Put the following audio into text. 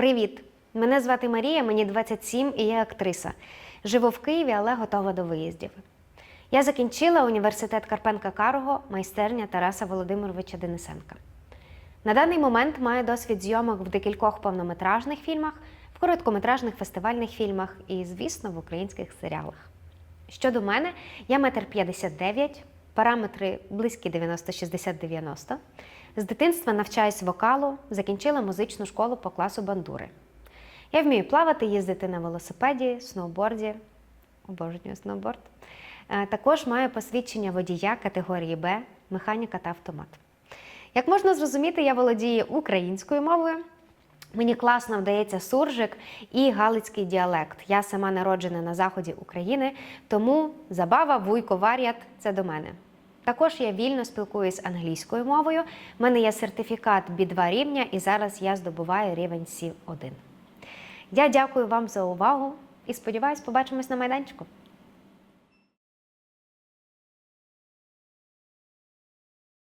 Привіт! Мене звати Марія, мені 27 і я актриса. Живу в Києві, але готова до виїздів. Я закінчила університет Карпенка Карого, майстерня Тараса Володимировича Денисенка. На даний момент маю досвід зйомок в декількох повнометражних фільмах, в короткометражних фестивальних фільмах і, звісно, в українських серіалах. Щодо мене, я метр 59, параметри близькі 90-60-90. З дитинства навчаюсь вокалу, закінчила музичну школу по класу бандури. Я вмію плавати, їздити на велосипеді, сноуборді, обожнюю сноуборд. Е, Також маю посвідчення водія категорії Б, механіка та автомат. Як можна зрозуміти, я володію українською мовою. Мені класно вдається суржик і галицький діалект. Я сама народжена на заході України, тому забава, вуйко, вар'ят це до мене. Також я вільно спілкуюсь англійською мовою. У мене є сертифікат B2 рівня, і зараз я здобуваю рівень C1. Я дякую вам за увагу і сподіваюсь, побачимось на майданчику.